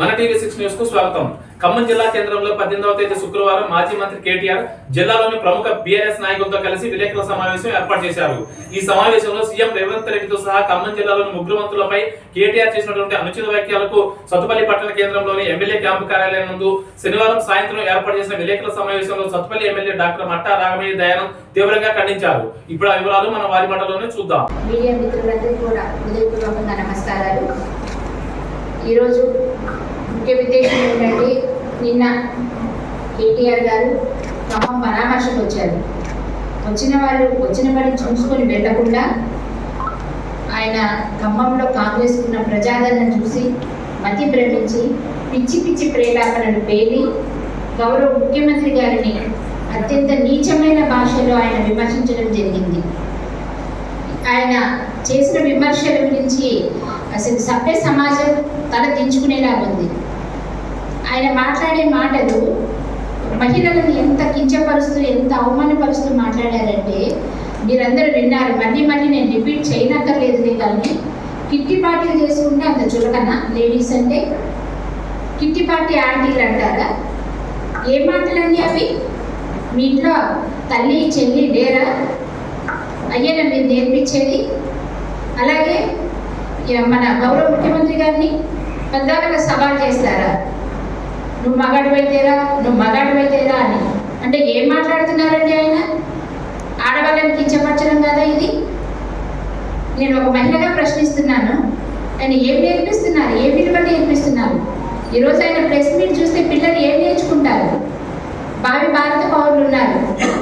మన TV six న్యూస్కు స్వాగతం. ఖమ్మం జిల్లా కేంద్రంలో పద్దెనిమిదవ తేదీ శుక్రవారం మాజీ మంత్రి కేటీఆర్ జిల్లాలోని ప్రముఖ బీఆర్ఎస్ నాయకులతో కలిసి విలేకరుల సమావేశం ఏర్పాటు చేశారు. ఈ సమావేశంలో సీఎం రేవంత్ రెడ్డితో సహా ఖమ్మం జిల్లాలోని ముగ్గురు మంత్రులపై కేటీఆర్ చేసినటువంటి అనుచిత వ్యాఖ్యలకు సత్తుపల్లి పట్టణ కేంద్రంలోని ఎమ్మెల్యే క్యాంపు కార్యాలయం నందు శనివారం సాయంత్రం ఏర్పాటు చేసిన విలేకరుల సమావేశంలో సత్తుపల్లి ఎమ్మెల్యే డాక్టర్ మట్టా రాఘమయ్య దయానంద్ తీవ్రంగా ఖండించారు. ఇప్పుడు ఆ వివరాలు మన వారి మాటలోనే చూద్దాం. మీడియా మిత్రులందరికీ కూడా నమస్కారాలు. ఈరోజు ముఖ్య ఉద్దేశం ఏంటంటే నిన్న కేటీఆర్ గారు ఖమ్మం పరామర్శకు వచ్చారు. వచ్చిన వాళ్ళు వచ్చిన వారిని చూసుకొని వెళ్ళకుండా ఆయన ఖమ్మంలో కాంగ్రెస్ ఉన్న ప్రజాదరణ చూసి మతి భ్రమించి పిచ్చి పిచ్చి ప్రేలాపనలు పేలి గౌరవ ముఖ్యమంత్రి గారిని అత్యంత నీచమైన భాషలో ఆయన విమర్శించడం జరిగింది. ఆయన చేసిన విమర్శల గురించి అసలు సభ్య సమాజం తల దించుకునేలా ఉంది. ఆయన మాట్లాడే మాటలు మహిళలను ఎంత కించపరుస్తూ ఎంత అవమానపరుస్తూ మాట్లాడారంటే మీరందరూ విన్నారు. మళ్ళీ మళ్ళీ నేను రిపీట్ చేయనక్కర్లేదులే కానీ కిట్టి పార్టీలు చేసుకుంటే అంత చులకన? లేడీస్ అంటే? కిట్టి పార్టీ ఆంటీలు అంటారా? ఏ మాటలండి అవి? మీ ఇంట్లో తల్లి చెల్లి డేరా అయ్యేనా మీరు నేర్పించేది? అలాగే మన గౌరవ ముఖ్యమంత్రి గారిని పెద్దగా సవాల్ చేస్తారా నువ్వు మగాడు అయితేరా నువ్వు మగాడు అయితేరా అని. అంటే ఏం మాట్లాడుతున్నారండి ఆయన? ఆడవాళ్ళని కించపరచడం కదా ఇది? నేను ఒక మహిళగా ప్రశ్నిస్తున్నాను. ఆయన ఏం నేర్పిస్తున్నారు? ఏ విలువ నేర్పిస్తున్నారు? ఈరోజు ఆయన ప్రెస్ మీట్ చూస్తే పిల్లలు ఏం నేర్చుకుంటారు? భావి భారత పౌరులు ఉన్నారు.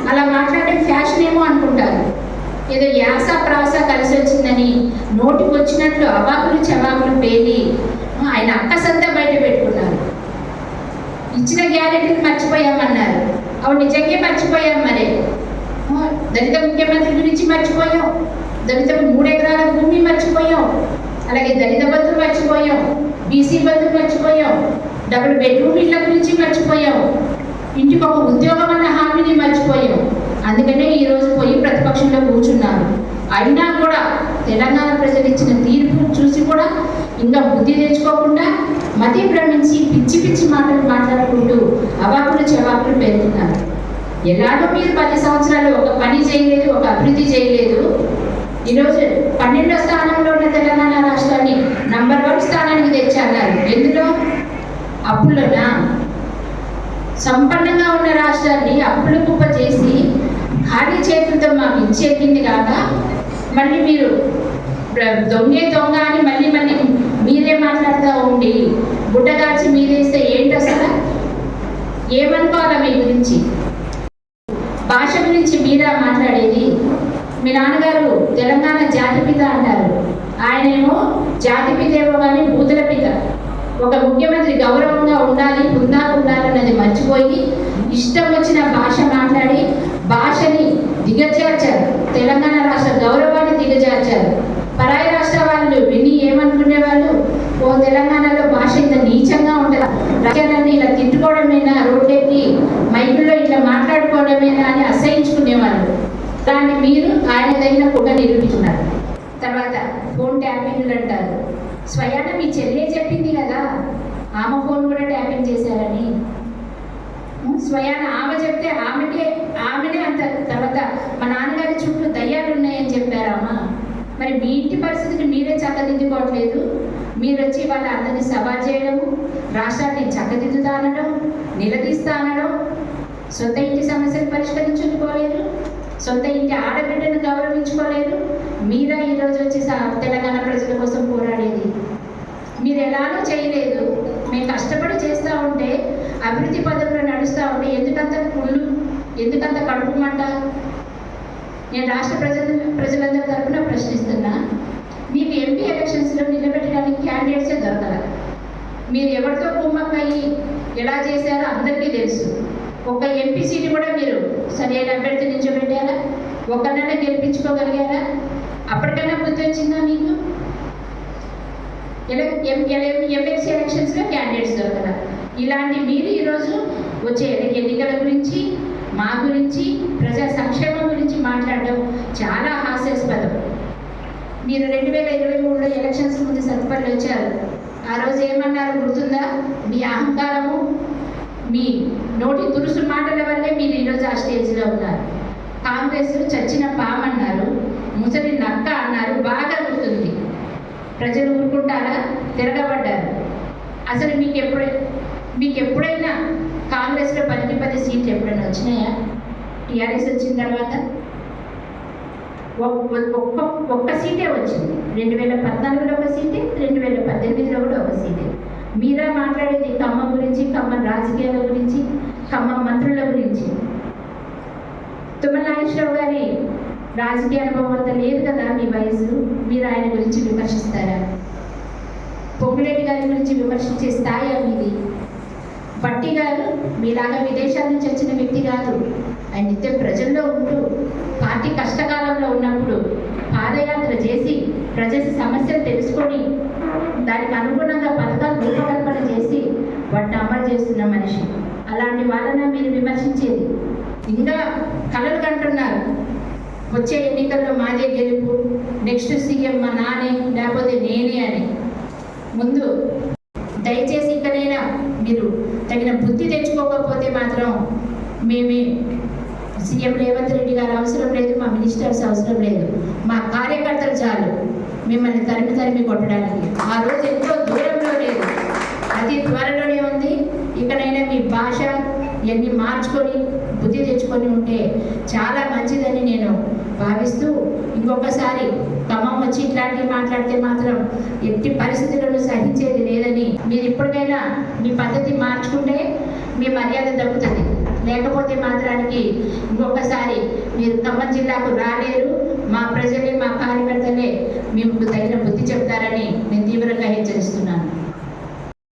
అలా మాట్లాడడం ఫ్యాషన్ ఏమో అనుకుంటారు. ఏదో యాస ప్రాస కలిసి వచ్చిందని నోటికి వచ్చినట్లు అవాకులు చవాకులు పేలి ఆయన అక్కసంతా బయట పెట్టుకున్నారు. ఇచ్చిన గ్యారెంటీని మర్చిపోయామన్నారు. అవి నిజంగా మర్చిపోయాం మరి. దళిత ముఖ్యమంత్రి గురించి మర్చిపోయాం. దళిత మూడు ఎకరాల భూమి మర్చిపోయాం. అలాగే దళిత బంధువు మర్చిపోయాం. బీసీ బంధువు మర్చిపోయాం. డబుల్ బెడ్రూమ్ ఇళ్ళ గురించి మర్చిపోయాం. ఇంటికి ఒక ఉద్యోగం అన్న హామీని మర్చిపోయాం అయినా కూడా తెలంగాణ ప్రజలు ఇచ్చిన తీర్పు చూసి కూడా ఇంకా బుద్ధి తెచ్చుకోకుండా మతి భ్రమించి పిచ్చి పిచ్చి మాటలు మాట్లాడుకుంటూ అవాకులు చెవాకులు పెరుగుతున్నారు ఎలాగో మీరు పది సంవత్సరాలు ఒక పని చేయలేదు ఒక అభివృద్ధి చేయలేదు. ఈరోజు పన్నెండో స్థానంలో ఉన్న తెలంగాణ రాష్ట్రాన్ని నంబర్ వన్ స్థానానికి తెచ్చన్నారు ఎందులో? అప్పులోనా? సంపన్నంగా ఉన్న రాష్ట్రాన్ని అప్పుల కుప్ప చేసి ఖాళీ చేతులతో మాకు ఇచ్చేకింది కాక మళ్ళీ మీరు దొంగే దొంగ అని మళ్ళీ మళ్ళీ మీరే మాట్లాడుతూ ఉండి గుడ్డగాల్చి మీరేస్తే ఏంటి అసలు ఏమనుకోవాలా మీ గురించి? భాష గురించి మీరా మాట్లాడేది? మీ నాన్నగారు తెలంగాణ జాతిపిత అంటారు. ఆయనేమో జాతిపిత ఏమో కానీ భూతుల పిత. ఒక ముఖ్యమంత్రి గౌరవంగా ఉండాలి హుందాగా ఉండాలన్నది మర్చిపోయి ఇష్టం వచ్చిన భాష మాట్లాడి భాషని దిగజార్చారు. తెలంగాణ రాష్ట్ర గౌరవ దిగజార్చారు. పరాయి రాష్ట్ర వాళ్ళు విని ఏమనుకునే వాళ్ళు ఓ తెలంగాణలో భాష ఇంత నీచంగా ఉంటుంది? రాజ్యాన్ని ఇలా తిట్టుకోవడమేనా? రోడ్లెక్కి మైకుల్లో ఇట్లా మాట్లాడుకోవడమేనా అని అసహించుకునేవాళ్ళు. దాన్ని మీరు ఆయన తగిన పొగ నిరూపించున్నారు తర్వాత ఫోన్ ట్యాపింగ్లు అంటారు. స్వయాన మీ చెల్లె చెప్పింది కదా. ఆమె ఫోన్ కూడా ట్యాపింగ్ చేశారని. స్వయాన ఆమె చెప్తే ఆమెకే ఆమెనే అంటారు. తర్వాత మా నాన్నగారి చుట్టూ దయ్యాలు ఉన్నాయి చెప్పారమ్మా మరి మీ ఇంటి పరిస్థితిని మీరే చక్కదిద్దుకోవట్లేదు. మీరు వచ్చి వాళ్ళ అందరినీ సవాల్ చేయడము రాష్ట్రాన్ని చక్కదిద్దుతా అనడం నిలదీస్తా అనడం సొంత ఇంటి సమస్యలు పరిష్కరించుకోలేరు సొంత ఇంటి ఆడబిడ్డను గౌరవించుకోలేరు మీరా ఈరోజు వచ్చి తెలంగాణ ప్రజల కోసం పోరాడేది. మీరు ఎలానో చేయలేదు. మేము కష్టపడి చేస్తూ ఉంటే అభివృద్ధి పదంలో నడుస్తూ ఉంటే ఎందుకంత కుళ్ళు ఎందుకంత కడుపు మంట? నేను రాష్ట్ర ప్రజల ప్రజలందరి తరఫున ప్రశ్నిస్తున్నా. మీకు ఎంపీ ఎలక్షన్స్లో నిలబెట్టడానికి క్యాండిడేట్సే దొరకదు మీరు ఎవరితో కుమ్మక్కయ్యి ఎలా చేశారో అందరికీ తెలుసు. ఒక ఎంపీ సీటు కూడా మీరు సరైన అభ్యర్థి నిల్చోబెట్టారా? ఒకరినైనా గెలిపించుకోగలిగారా? అప్పటికన్నా బుద్ధి వచ్చిందా మీకు ఎమ్మెల్సీ ఎలక్షన్స్లో క్యాండిడేట్స్ దొరకరా ఇలాంటి మీరు ఈరోజు వచ్చే ఎన్నికల గురించి మా గురించి ప్రజా సంక్షేమం గురించి మాట్లాడడం చాలా హాస్యాస్పదం. మీరు రెండు వేల ఇరవై మూడులో ఎలక్షన్స్ ముందు సత్పల్లి వచ్చారు ఆ రోజు ఏమన్నారు గుర్తుందా? మీ అహంకారము మీ నోటి తురుసు మాటల వల్లే మీరు ఈరోజు ఆ స్టేజ్లో ఉన్నారు. కాంగ్రెస్ చచ్చిన పామన్నారు ముసలి నక్క అన్నారు బాగా గుర్తుంది. ప్రజలు ఊరుకుంటారా? తిరగబడ్డారు. అసలు మీకు ఎప్పుడై మీకు ఎప్పుడైనా కాంగ్రెస్లో పదికి పది సీట్లు ఎప్పుడైనా వచ్చినాయా? టీఆర్ఎస్ వచ్చిన తర్వాత? ఒక్క ఒక్క సీటే వచ్చింది. రెండు వేల పద్నాలుగులో ఒక సీటే రెండు వేల పద్దెనిమిదిలో కూడా ఒక సీటే. మీరా మాట్లాడేది ఖమ్మం గురించి ఖమ్మం రాజకీయాల గురించి ఖమ్మం మంత్రుల గురించి. తుమ్మల నాగేశ్వరరావు గారి రాజకీయ అనుభవం అంత లేదు కదా మీ వయసు మీరు ఆయన గురించి విమర్శిస్తారా? పొంగిరెడ్డి గారి గురించి విమర్శించే స్థాయి మీది. పట్టి గారు మీలాగా విదేశాల నుంచి వచ్చిన వ్యక్తి కాదు. ఆయన నిత్యం ప్రజల్లో ఉంటూ పార్టీ కష్టకాలంలో ఉన్నప్పుడు పాదయాత్ర చేసి ప్రజల సమస్యలు తెలుసుకొని దానికి అనుగుణంగా పథకాలు రూపకల్పన చేసి వాటిని అమలు చేస్తున్న మనిషి. అలాంటి వాళ్ళన మీరు విమర్శించేది. ఇంకా కలలు కంటున్నారు. వచ్చే ఎన్నికల్లో మాదే గెలుపు నెక్స్ట్ సీఎం మా నానే లేకపోతే నేనే అని. ముందు దయచేసి ఇకనైనా మీరు తగిన బుద్ధి తెచ్చుకోకపోతే మాత్రం మేమే సీఎం రేవంత్ రెడ్డి గారు అవసరం లేదు మా మినిస్టర్స్ అవసరం లేదు. మా కార్యకర్తలు చాలు. మిమ్మల్ని తరిమి తరిమి కొట్టడానికి. ఆ రోజు ఎంతో దూరంలో లేదు. అతి త్వరలోనే ఉంది. ఇకనైనా మీ భాష ఇవన్నీ మార్చుకొని బుద్ధి తెచ్చుకొని ఉంటే చాలా మంచిదని నేను భావిస్తూ ఇంకొకసారి ఖమ్మం వచ్చి ఇట్లాంటివి మాట్లాడితే మాత్రం ఎట్టి పరిస్థితులను సహించేది లేదని మీరు ఇప్పటికైనా మీ పద్ధతి మార్చుకుంటే మీ మర్యాద దక్కుతుంది లేకపోతే మాత్రానికి ఇంకొకసారి మీరు ఖమ్మం జిల్లాకు రాలేరు. మా ప్రజలే మా కార్యకర్తలే మీకు తగిన బుద్ధి చెప్తారని నేను తీవ్రంగా హెచ్చరిస్తున్నాను.